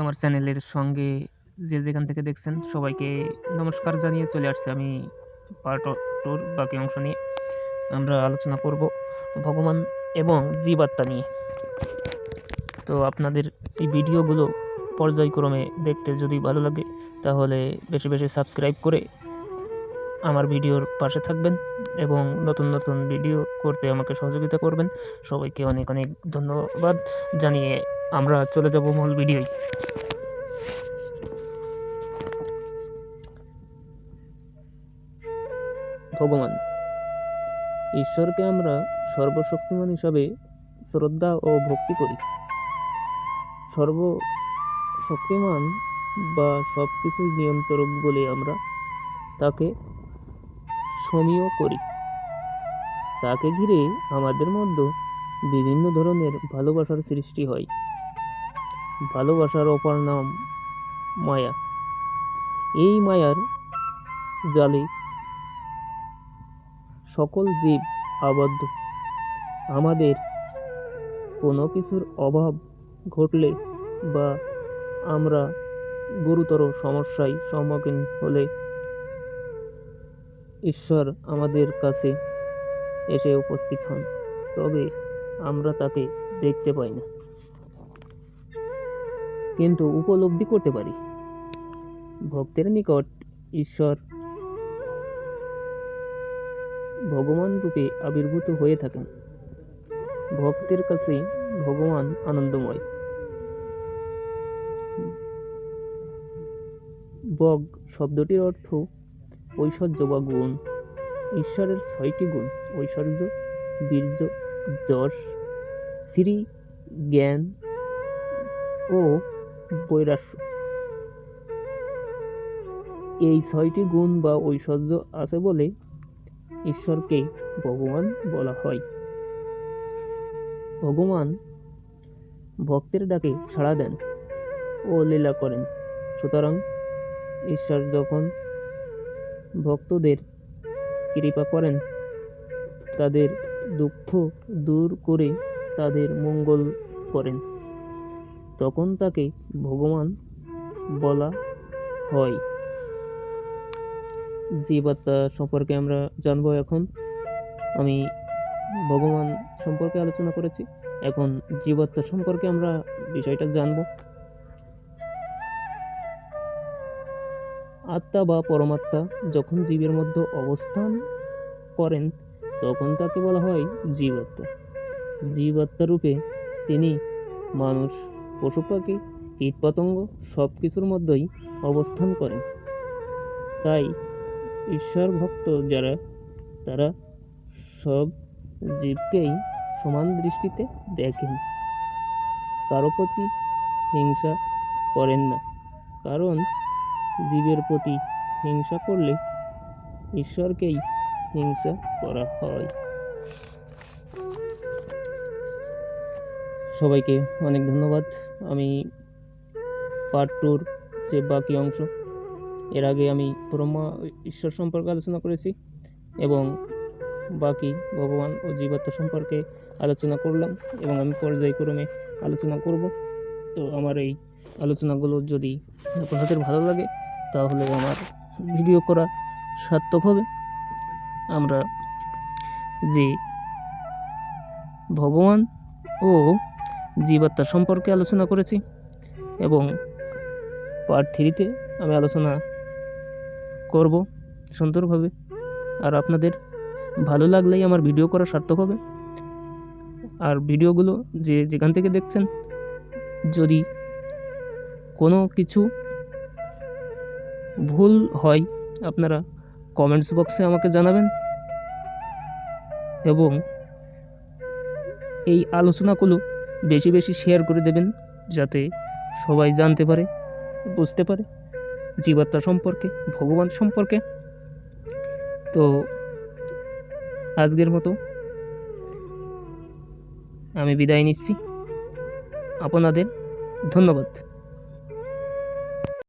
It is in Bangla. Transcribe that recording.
আমার চ্যানেলের সঙ্গে যে যেখান থেকে দেখছেন সবাইকে নমস্কার জানিয়ে চলে আসছে আমি পার্ট টুর বাকি অংশ নিয়ে। আমরা আলোচনা করব ভগবান এবং জীবাত্মা নিয়ে। তো আপনাদের এই ভিডিওগুলো পর্যায়ক্রমে দেখতে যদি ভালো লাগে, তাহলে বেশি বেশি সাবস্ক্রাইব করে আমার ভিডিওর পাশে থাকবেন এবং নতুন নতুন ভিডিও করতে আমাকে সহযোগিতা করবেন। সবাইকে অনেক অনেক ধন্যবাদ জানিয়ে আমরা চলে যাব মূল ভিডিওয়। ভগবান, ঈশ্বরকে আমরা সর্বশক্তিমান হিসাবে শ্রদ্ধা ও ভক্তি করি। সর্বশক্তিমান বা সব কিছুই নিয়ন্ত্রক বলে আমরা তাকে সমীহ করি। তাকে ঘিরে আমাদের মধ্যে বিভিন্ন ধরনের ভালোবাসার সৃষ্টি হয়। ভালোবাসার অপর নাম মায়া। এই মায়ার জালে সকল জীব আবদ্ধ। আমাদের কোনো কিছুর অভাব ঘটলে বা আমরা গুরুতর সমস্যায় সম্মুখীন হলে ঈশ্বর আমাদের কাছে এসে উপস্থিত হন, তবে আমরা তাকে দেখতে পাই না। কিন্তু উপলব্ধি করতে পারি। ভক্তের নিকট ঈশ্বর ভগবান রূপে আবির্ভূত হয়ে থাকেন। ভক্তের কাছে ভগবান আনন্দময়। বগ শব্দটির অর্থ ঐশ্বর্য বা গুণ। ঈশ্বরের ছয়টি গুণ, ঐশ্বর্য, বীর্য, যশ, শ্রী, জ্ঞান ও বৈরাস্য এই ছয়টি গুণ বা ঐশ্বর্য আছে বলে ঈশ্বরকে ভগবান বলা হয়। ভগবান ভক্তের ডাকে সাড়া দেন ও লীলা করেন। সুতরাং ঈশ্বর যখন ভক্তদের কৃপা করেন, তাদের দুঃখ দূর করে তাদের মঙ্গল করেন। তখন তাকে ভগবান বলা হয়। জীবাত্মা সম্পর্কে আমরা জানব এখন, আমি ভগবান সম্পর্কে আলোচনা করেছি। এখন জীবাত্মা সম্পর্কে আমরা বিষয়টা জানব, আত্মা বা পরমাত্মা যখন জীবের মধ্যে অবস্থান করেন, তখন তাকে বলা হয় জীবাত্মা। জীবাত্মা রূপে তিনি মানুষ পশু পাখি, কীটপতঙ্গ সব কিছুর মধ্যেই অবস্থান করেন তাই ঈশ্বর ভক্ত যারা, তারা সব জীবকেই সমান দৃষ্টিতে দেখেন। কারও প্রতি হিংসা করেন না, কারণ জীবের প্রতি হিংসা করলে ঈশ্বরকেই হিংসা করা হয়। সবাইকে অনেক ধন্যবাদ। আমি পার্ট টুর যে বাকি অংশ, এর আগে আমি ব্রহ্মা ঈশ্বর সম্পর্কে আলোচনা করেছি এবং বাকি ভগবান ও জীবাত্মা সম্পর্কে আলোচনা করলাম এবং আমি পর্যায়ক্রমে আলোচনা করব। তো আমার এই আলোচনাগুলো যদি আপনাদের ভালো লাগে, তাহলে আমার ভিডিও করা সার্থক হবে। আমরা যে ভগবান ও জীবাত্মা সম্পর্কে আলোচনা করেছি এবং পার্ট থ্রিতে আমি আলোচনা করব সুন্দরভাবে। আর আপনাদের ভালো লাগলেই আমার ভিডিও করা সার্থক হবে। আর ভিডিওগুলো যে যেখান থেকে দেখছেন, যদি কোনো কিছু ভুল হয়, আপনারা কমেন্টস বক্সে আমাকে জানাবেন। এবং এই আলোচনাগুলো বেশি বেশি শেয়ার করে দেবেন যাতে সবাই জানতে পারে, বুঝতে পারে জীবাত্মা সম্পর্কে, ভগবান সম্পর্কে। তো আজকের মতো আমি বিদায় নিচ্ছি। আপনাদের ধন্যবাদ।